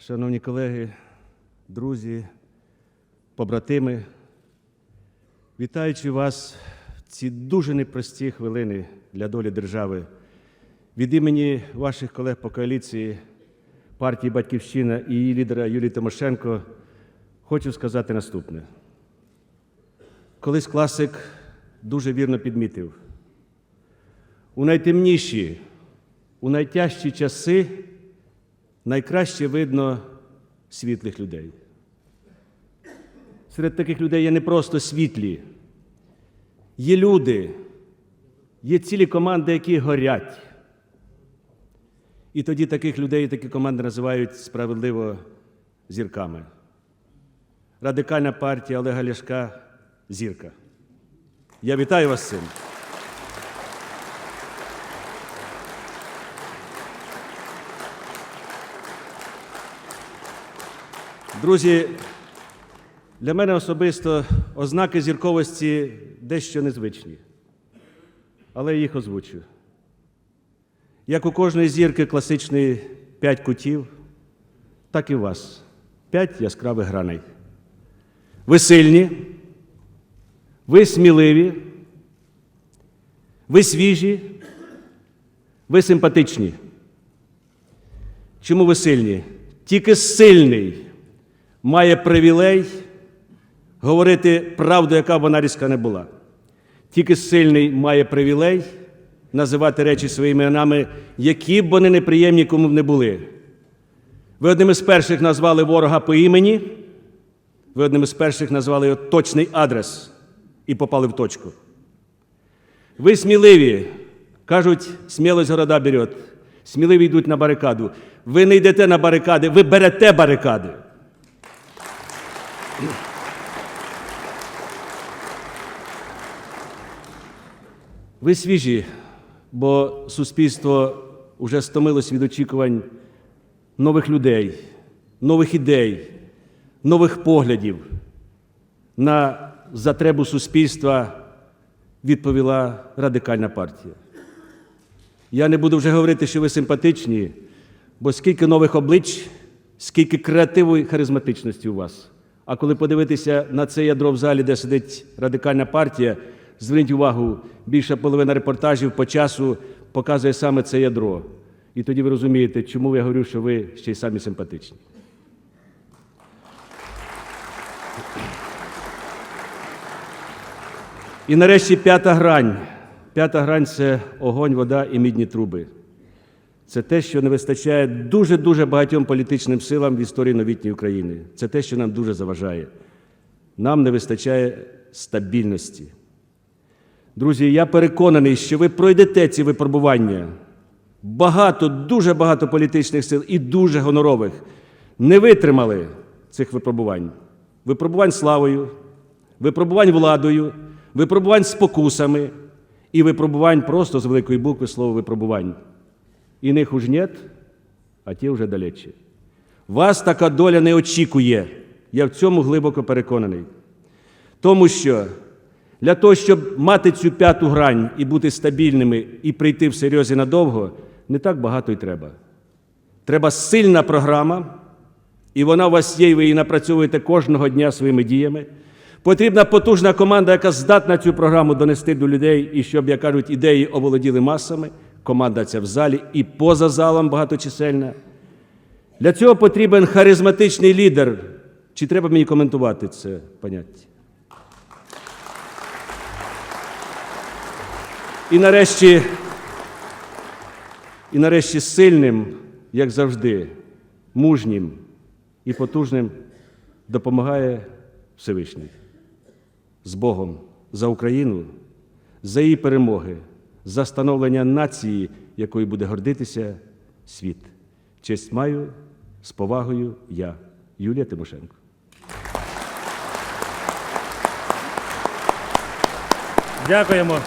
Шановні колеги, друзі, побратими, вітаючи вас в ці дуже непрості хвилини для долі держави, від імені ваших колег по коаліції партії Батьківщина і її лідера Юлії Тимошенко хочу сказати наступне. Колись класик дуже вірно підмітив: у найтемніші, у найтяжчі часи найкраще видно світлих людей. Серед таких людей є не просто світлі, є люди, є цілі команди, які горять. І тоді таких людей, такі команди називають справедливо зірками. Радикальна партія Олега Ляшка зірка. Я вітаю вас з цим. Друзі, для мене особисто ознаки зірковості дещо незвичні, але я їх озвучу. Як у кожної зірки класичний п'ять кутів, так і у вас п'ять яскравих граней. Ви сильні, ви сміливі, ви свіжі, ви симпатичні. Чому ви сильні? Тільки сильний має привілей говорити правду, яка б вона різка не була. Тільки сильний має привілей називати речі своїми іменами, які б вони неприємні кому б не були. Ви одним із перших назвали ворога по імені, ви одним із перших назвали його точний адрес і попали в точку. Ви сміливі, кажуть, смілость города берет. Сміливі йдуть на барикаду. Ви не йдете на барикади, ви берете барикади. Ви свіжі, бо суспільство вже стомилось від очікувань нових людей, нових ідей, нових поглядів. На затребу суспільства відповіла радикальна партія. Я не буду вже говорити, що ви симпатичні, бо скільки нових облич, скільки креативу і харизматичності у вас. А коли подивитися на це ядро в залі, де сидить радикальна партія, зверніть увагу, більша половина репортажів по часу показує саме це ядро. І тоді ви розумієте, чому я говорю, що ви ще й самі симпатичні. І нарешті п'ята грань. П'ята грань це огонь, вода і мідні труби. Це те, що не вистачає дуже-дуже багатьом політичним силам в історії новітньої України. Це те, що нам дуже заважає. Нам не вистачає стабільності. Друзі, я переконаний, що ви пройдете ці випробування. Багато, дуже багато політичних сил і дуже гонорових не витримали цих випробувань. Випробувань славою, випробувань владою, випробувань спокусами і випробувань просто з великої букви слова випробувань. Іних уж нет, а ті вже далече. Вас така доля не очікує. Я в цьому глибоко переконаний. Тому що для того, щоб мати цю п'яту грань і бути стабільними, і прийти в серйозі надовго, не так багато й треба. Треба сильна програма, і вона у вас є, і ви її напрацьовуєте кожного дня своїми діями. Потрібна потужна команда, яка здатна цю програму донести до людей, і щоб, як кажуть, ідеї оволоділи масами. Команда ця в залі і поза залом багаточисельна. Для цього потрібен харизматичний лідер. Чи треба мені коментувати це поняття? І нарешті, і нарешті сильним, як завжди, мужнім і потужним допомагає Всевишній. З Богом за Україну, за її перемоги, за становлення нації, якою буде гордитися світ. Честь маю з повагою я, Юлія Тимошенко. Дякуємо.